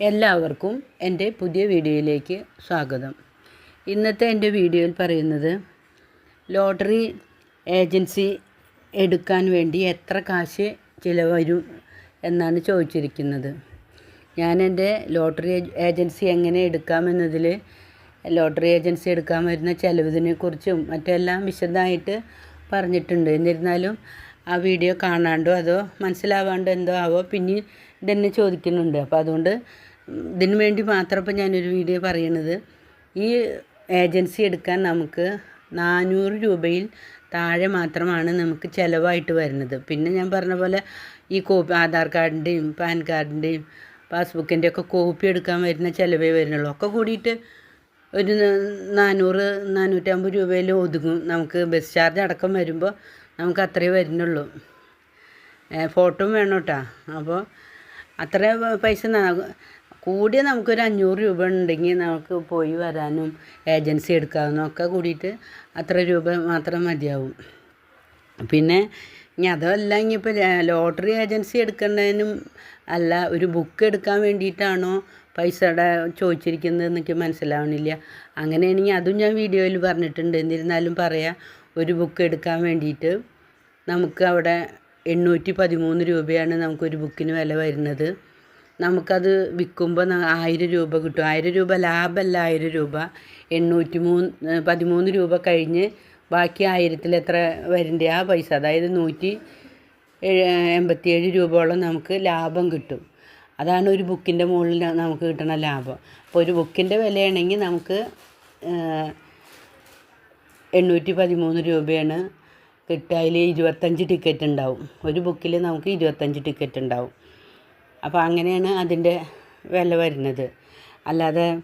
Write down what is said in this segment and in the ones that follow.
എല്ലാവർക്കും എന്റെ പുതിയ വീഡിയോയിലേക്ക് സ്വാഗതം. ഇന്നത്തെ എന്റെ വീഡിയോയിൽ പറയുന്നത് ലോട്ടറി ഏജൻസി എടുക്കാൻ വേണ്ടി എത്ര കാശ് ചിലവരും എന്നാണ് ചോദിച്ചിരിക്കുന്നത്. ഞാൻ എന്റെ ലോട്ടറി ഏജൻസി എങ്ങനെ എടുക്കാമെന്നതിൽ ലോട്ടറി ഏജൻസി എടുക്കാൻ വരുന്ന ചിലവിനെക്കുറിച്ചും മറ്റെല്ലാം വിശദമായിട്ട് പറഞ്ഞിട്ടുണ്ട്. എന്നിരുന്നാലും ആ വീഡിയോ കാണാണ്ടോ? അതോ മനസ്സിലാവാണ്ടോ? എന്തോ ആവോ? പിന്നെ ഇതെന്നെ ചോദിക്കുന്നുണ്ട്. അപ്പോൾ അതുകൊണ്ട് ഇതിന് വേണ്ടി മാത്രം ഇപ്പോൾ ഞാനൊരു വീഡിയോ പറയണത്. ഈ ഏജൻസി എടുക്കാൻ നമുക്ക് നാനൂറ് രൂപയിൽ താഴെ മാത്രമാണ് നമുക്ക് ചിലവായിട്ട് വരുന്നത്. പിന്നെ ഞാൻ പറഞ്ഞ പോലെ ഈ കോപ്പി ആധാർ കാർഡിന്റെയും പാൻ കാർഡിന്റെയും പാസ്ബുക്കിന്റെ ഒക്കെ കോപ്പി എടുക്കാൻ വരുന്ന ചിലവേ വരുന്നുള്ളൂ. ഒക്കെ കൂടിയിട്ട് ഒരു നാനൂറ് നാനൂറ്റമ്പത് രൂപയിൽ ഒതുങ്ങും. നമുക്ക് ബസ് ചാർജ് അടക്കം വരുമ്പോൾ നമുക്ക് അത്രയേ വരുന്നുള്ളൂ. ഫോട്ടോയും വേണം കേട്ടോ അപ്പോൾ അത്ര പൈസ കൂടിയ നമുക്കൊരു അഞ്ഞൂറ് രൂപ ഉണ്ടെങ്കിൽ നമുക്ക് പോയി വരാനും ഏജൻസി എടുക്കാനും ഒക്കെ കൂടിയിട്ട് അത്ര രൂപ മാത്രം മതിയാവും. പിന്നെ ഇനി അതല്ല ഇനിയിപ്പോൾ ലോട്ടറി ഏജൻസി എടുക്കേണ്ടതിനും അല്ല ഒരു ബുക്ക് എടുക്കാൻ വേണ്ടിയിട്ടാണോ പൈസയുടെ ചോദിച്ചിരിക്കുന്നത് എനിക്ക് മനസ്സിലാവണില്ല. അങ്ങനെയാണെങ്കിൽ അതും ഞാൻ വീഡിയോയിൽ പറഞ്ഞിട്ടുണ്ട്. എന്നിരുന്നാലും പറയാം ഒരു ബുക്ക് എടുക്കാൻ വേണ്ടിയിട്ട് നമുക്ക് അവിടെ എണ്ണൂറ്റി പതിമൂന്ന് രൂപയാണ് നമുക്കൊരു ബുക്കിന് വില വരുന്നത്. നമുക്കത് വിൽക്കുമ്പോൾ ആയിരം രൂപ കിട്ടും. ആയിരം രൂപ ലാഭമല്ല ആയിരം രൂപ. എണ്ണൂറ്റി മൂന്ന് പതിമൂന്ന് രൂപ കഴിഞ്ഞ് ബാക്കി ആയിരത്തിൽ എത്ര വരേണ്ട ആ പൈസ? അതായത് നൂറ്റി എൺപത്തിയേഴ് രൂപയോളം നമുക്ക് ലാഭം കിട്ടും. അതാണ് ഒരു ബുക്കിന്റെ മുകളിൽ നമുക്ക് കിട്ടുന്ന ലാഭം. അപ്പോൾ ഒരു ബുക്കിന്റെ വിലയാണെങ്കിൽ നമുക്ക് എണ്ണൂറ്റി പതിമൂന്ന് രൂപയാണ്. കിട്ടുക ഇരുപത്തഞ്ച് ടിക്കറ്റ് ഉണ്ടാവും. ഒരു ബുക്കിൽ നമുക്ക് ഇരുപത്തഞ്ച് ടിക്കറ്റ് ഉണ്ടാവും. അപ്പോൾ അങ്ങനെയാണ് അതിന്റെ വില വരുന്നത്. അല്ലാതെ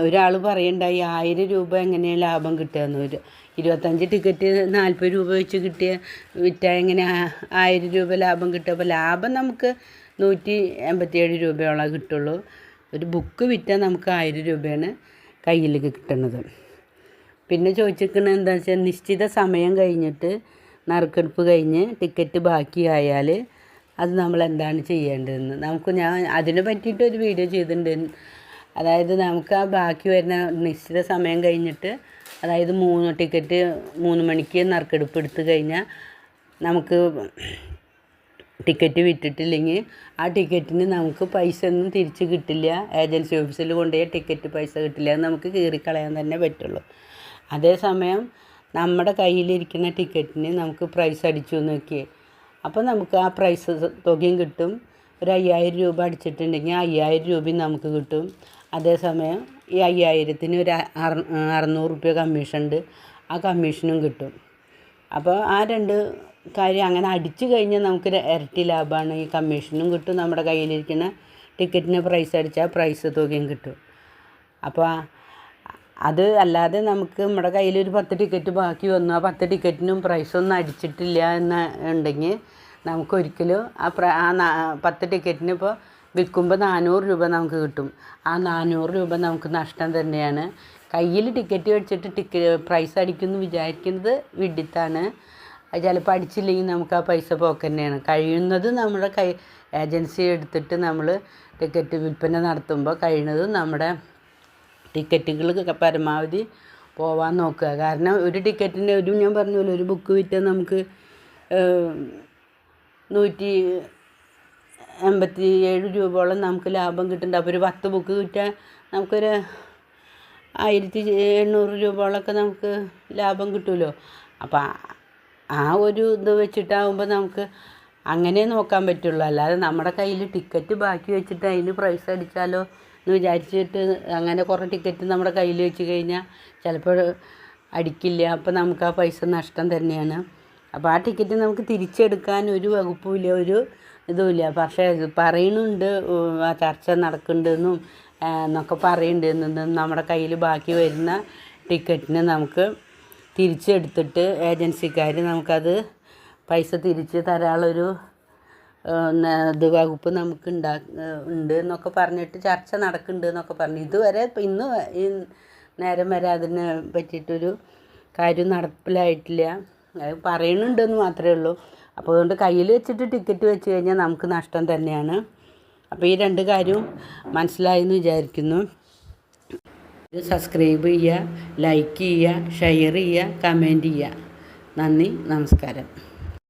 ഒരാൾ പറയണ്ടായി ആയിരം രൂപ എങ്ങനെയാണ് ലാഭം കിട്ടുകയെന്ന് ഒരു ഇരുപത്തഞ്ച് ടിക്കറ്റ് നാൽപ്പത് രൂപ വെച്ച് കിട്ടിയ വിറ്റാൽ എങ്ങനെ ആ- ആയിരം രൂപ ലാഭം കിട്ടുക? അപ്പോൾ ലാഭം നമുക്ക് നൂറ്റി എൺപത്തിയേഴ് രൂപയോളം കിട്ടുള്ളൂ. ഒരു ബുക്ക് വിറ്റാൽ നമുക്ക് ആയിരം രൂപയാണ് കയ്യിൽ കിട്ടുന്നത്. പിന്നെ ചോദിച്ചിരിക്കുന്നത് എന്താ വെച്ചാൽ നിശ്ചിത സമയം കഴിഞ്ഞിട്ട് നറുക്കെടുപ്പ് കഴിഞ്ഞ് ടിക്കറ്റ് ബാക്കിയായാൽ അത് നമ്മൾ എന്താണ് ചെയ്യേണ്ടതെന്ന്? നമുക്ക് ഞാൻ അതിനെ പറ്റിയിട്ട് ഒരു വീഡിയോ ചെയ്തിട്ടുണ്ട്. അതായത് നമുക്ക് ആ ബാക്കി വരുന്ന നിശ്ചിത സമയം കഴിഞ്ഞിട്ട് അതായത് മൂന്ന് ടിക്കറ്റ് മൂന്ന് മണിക്ക് നറുക്കെടുപ്പ് എടുത്തു കഴിഞ്ഞാൽ നമുക്ക് ടിക്കറ്റ് വിറ്റിട്ടില്ലെങ്കിൽ ആ ടിക്കറ്റിന് നമുക്ക് പൈസ ഒന്നും തിരിച്ച് കിട്ടില്ല. ഏജൻസി ഓഫീസിൽ കൊണ്ടുപോയി ടിക്കറ്റ് പൈസ കിട്ടില്ല. നമുക്ക് കീറിക്കളയാൻ തന്നെ പറ്റുള്ളൂ. അതേസമയം നമ്മുടെ കയ്യിലിരിക്കുന്ന ടിക്കറ്റിന് നമുക്ക് പ്രൈസ് അടിച്ചു നോക്കി അപ്പോൾ നമുക്ക് ആ പ്രൈസ് തുകയും കിട്ടും. ഒരു അയ്യായിരം രൂപ അടിച്ചിട്ടുണ്ടെങ്കിൽ അയ്യായിരം രൂപയും നമുക്ക് കിട്ടും. അതേസമയം ഈ അയ്യായിരത്തിന് ഒരു അറുന്നൂറ് റുപ്യ കമ്മീഷൻ ഉണ്ട്. ആ കമ്മീഷനും കിട്ടും. അപ്പോൾ ആ രണ്ട് കാര്യം അങ്ങനെ അടിച്ചു കഴിഞ്ഞാൽ നമുക്ക് ഇരട്ടി ലാഭമാണ്. ഈ കമ്മീഷനും കിട്ടും. നമ്മുടെ കയ്യിലിരിക്കുന്ന ടിക്കറ്റിന് പ്രൈസ് അടിച്ചാൽ പ്രൈസ് തുകയും കിട്ടും. അപ്പോൾ അത് അല്ലാതെ നമുക്ക് നമ്മുടെ കയ്യിൽ ഒരു പത്ത് ടിക്കറ്റ് ബാക്കി വന്നു. ആ പത്ത് ടിക്കറ്റിനും പ്രൈസൊന്നും അടിച്ചിട്ടില്ല എന്ന് ഉണ്ടെങ്കിൽ നമുക്കൊരിക്കലും ആ പ്ര ആ പത്ത് ടിക്കറ്റിന് ഇപ്പോൾ വിൽക്കുമ്പോൾ നാനൂറ് രൂപ നമുക്ക് കിട്ടും. ആ നാനൂറ് രൂപ നമുക്ക് നഷ്ടം തന്നെയാണ്. കയ്യിൽ ടിക്കറ്റ് വെച്ചിട്ട് ടിക്ക പ്രൈസ് അടിക്കുമെന്ന് വിചാരിക്കുന്നത് വിഡിത്താണ്. ചിലപ്പോൾ അടിച്ചില്ലെങ്കിൽ നമുക്ക് ആ പൈസ പോക്ക് തന്നെയാണ്. കഴിയുന്നത് നമ്മുടെ കൈ ഏജൻസി എടുത്തിട്ട് നമ്മൾ ടിക്കറ്റ് വിൽപ്പന നടത്തുമ്പോൾ കഴിയുന്നത് നമ്മുടെ ടിക്കറ്റുകൾ പരമാവധി പോവാൻ നോക്കുക. കാരണം ഒരു ടിക്കറ്റിന് ഒരു ഞാൻ പറഞ്ഞല്ലോ ഒരു ബുക്ക് വിറ്റാൽ നമുക്ക് നൂറ്റി എൺപത്തി ഏഴ് രൂപയോളം നമുക്ക് ലാഭം കിട്ടുന്നുണ്ട്. അപ്പോൾ ഒരു പത്ത് ബുക്ക് വിറ്റാൽ നമുക്കൊരു ആയിരത്തി എണ്ണൂറ് രൂപയോളമൊക്കെ നമുക്ക് ലാഭം കിട്ടുമല്ലോ. അപ്പോൾ ആ ഒരു ഇത് വെച്ചിട്ടാകുമ്പോൾ നമുക്ക് അങ്ങനെ നോക്കാൻ പറ്റുള്ളൂ. അല്ലാതെ നമ്മുടെ കയ്യിൽ ടിക്കറ്റ് ബാക്കി വെച്ചിട്ട് അതിന് പ്രൈസ് അടിച്ചാലോ എന്ന് വിചാരിച്ചിട്ട് അങ്ങനെ കുറേ ടിക്കറ്റ് നമ്മുടെ കയ്യിൽ വെച്ച് കഴിഞ്ഞാൽ ചിലപ്പോൾ അടിക്കില്ല. അപ്പോൾ നമുക്ക് ആ പൈസ നഷ്ടം തന്നെയാണ്. അപ്പോൾ ആ ടിക്കറ്റ് നമുക്ക് തിരിച്ചെടുക്കാൻ ഒരു വകുപ്പുമില്ല ഒരു ഇതുമില്ല. പക്ഷേ പറയുന്നുണ്ട് ചർച്ച നടക്കുന്നുണ്ടെന്നും എന്നൊക്കെ പറയുന്നുണ്ടെന്നും നമ്മുടെ കയ്യിൽ ബാക്കി വരുന്ന ടിക്കറ്റിന് നമുക്ക് തിരിച്ചെടുത്തിട്ട് ഏജൻസിക്കാർ നമുക്കത് പൈസ തിരിച്ച് തരാനുള്ളൊരു ഇത് നമുക്ക് ഉണ്ടാ ഉണ്ട് എന്നൊക്കെ പറഞ്ഞിട്ട് ചർച്ച നടക്കുന്നുണ്ട് എന്നൊക്കെ പറഞ്ഞു. ഇതുവരെ ഇപ്പം ഇന്ന് നേരം വരെ അതിനെ പറ്റിയിട്ടൊരു കാര്യം നടപ്പിലായിട്ടില്ല. അത് പറയുന്നുണ്ടെന്ന് മാത്രമേ ഉള്ളൂ. അപ്പോൾ അതുകൊണ്ട് കയ്യിൽ വെച്ചിട്ട് ടിക്കറ്റ് വെച്ച് കഴിഞ്ഞാൽ നമുക്ക് നഷ്ടം തന്നെയാണ്. അപ്പോൾ ഈ രണ്ട് കാര്യവും മനസ്സിലായെന്ന് വിചാരിക്കുന്നു. സബ്സ്ക്രൈബ് ചെയ്യുക ലൈക്ക് ചെയ്യുക ഷെയർ ചെയ്യുക കമന്റ് ചെയ്യുക. നന്ദി നമസ്കാരം.